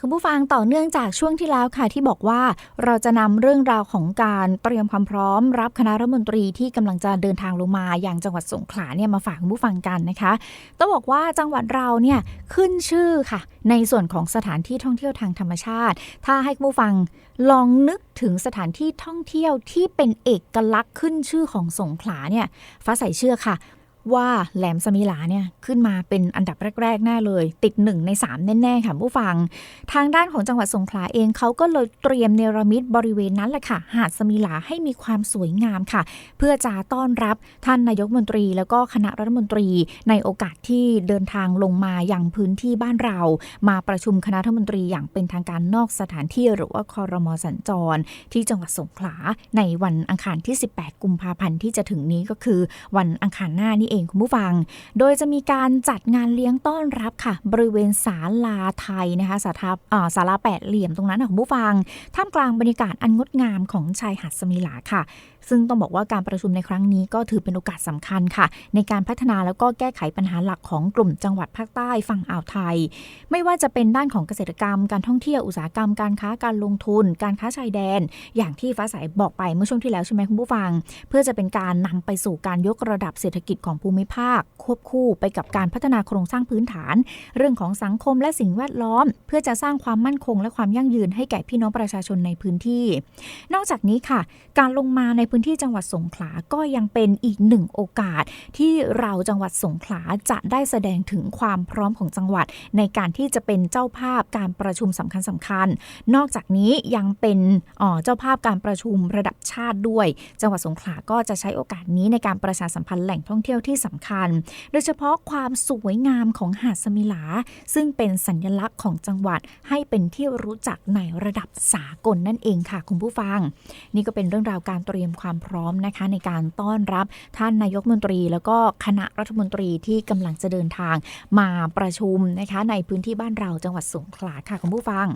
คุณผู้ฟังต่อเนื่องจากช่วงที่แล้วค่ะที่บอกว่าเราจะนำเรื่องราวของการเตรียมความพร้อม รับคณะรัฐมนตรีที่กำลังจะเดินทางลงมาอย่างจังหวัดสงขลาเนี่ยมาฝากคุณผู้ฟังกันนะคะต้องบอกว่าจังหวัดเราเนี่ยขึ้นชื่อค่ะ ในส่วนของสถานที่ท่องเที่ยวทางธรรมชาติ ถ้าให้คุณผู้ฟังลองนึกถึงสถานที่ท่องเที่ยวที่เป็นเอกลักษณ์ขึ้นชื่อของสงขลาเนี่ยฟ้าใสเชื่อค่ะ ว่าแหลมสมิลาเนี่ยขึ้นมาเป็นอันดับแรก ๆ แน่เลย ติดหนึ่งใน 3 แน่ ๆ ค่ะผู้ฟัง ทางด้านของจังหวัดสงขลาเองเขาก็เลยเตรียมเนรมิตบริเวณนั้นแหละค่ะ หาดสมิลาให้มีความสวยงามค่ะ เพื่อจะต้อนรับท่านนายกมนตรี แล้วก็คณะรัฐมนตรีในโอกาสที่เดินทางลงมาอย่างพื้นที่บ้านเรา มาประชุมคณะรัฐมนตรีอย่างเป็นทางการนอกสถานที่หรือว่าคอรมอสัญจร ที่จังหวัดสงขลาในวันอังคารที่ 18 กุมภาพันธ์ที่จะถึงนี้ก็คือ วันอังคารหน้านี่เองคุณผู้ฟัง โดยจะมีการจัดงานเลี้ยงต้อนรับค่ะ บริเวณศาลาไทยนะคะสาราศาลาแปดเหลี่ยมตรงนั้นนะคุณผู้ฟัง ท่ามกลางบรรยากาศอันงดงามของชายหาดสมิลาค่ะ ซึ่งต้องบอกว่าการประชุมในครั้งนี้ก็ถือเป็นโอกาสสำคัญค่ะ ในการพัฒนาแล้วก็แก้ไขปัญหาหลักของกลุ่มจังหวัดภาคใต้ฝั่งอ่าวไทย ไม่ว่าจะเป็นด้านของเกษตรกรรม การท่องเที่ยวอุตสาหกรรมการค้าการลงทุน การค้าชายแดน อย่างที่ฟ้าใสบอกไปเมื่อช่วงที่แล้วใช่ไหมคุณผู้ฟัง เพื่อจะเป็นการนำไปสู่การยกระดับเศรษฐกิจของภูมิภาค ควบคู่ไปกับการพัฒนาโครงสร้างพื้นฐาน เรื่องของสังคมและสิ่งแวดล้อม เพื่อจะสร้างความมั่นคงและความยั่งยืนให้แก่พี่น้องประชาชนในพื้นที่ นอกจากนี้ค่ะ การลงมาในพื้นที่จังหวัดสงขลาก็ยังเป็นอีกหนึ่งโอกาส ที่เราจังหวัดสงขลาจะได้แสดงถึงความพร้อมของจังหวัด ในการที่จะเป็นเจ้าภาพการประชุมสำคัญสำคัญๆนอกจากนี้ยังเป็นเจ้าภาพการประชุมระดับชาติด้วย จังหวัดสงขลาก็จะใช้โอกาสนี้ในการประชาสัมพันธ์แหล่งท่องเที่ยวที่สำคัญ โดยเฉพาะความสวยงามของหาดสมิลา ซึ่งเป็นสัญลักษณ์ของจังหวัดให้เป็นที่รู้จักในระดับสากลนั่นเองค่ะคุณผู้ฟัง นี่ก็เป็นเรื่องราวการเตรียมความพร้อมนะคะ ในการต้อนรับท่านนายกมนตรี แล้วก็คณะรัฐมนตรีที่กำลังจะเดินทางมาประชุมนะคะในพื้นที่บ้านเราจังหวัดสงขลาค่ะคุณผู้ฟัง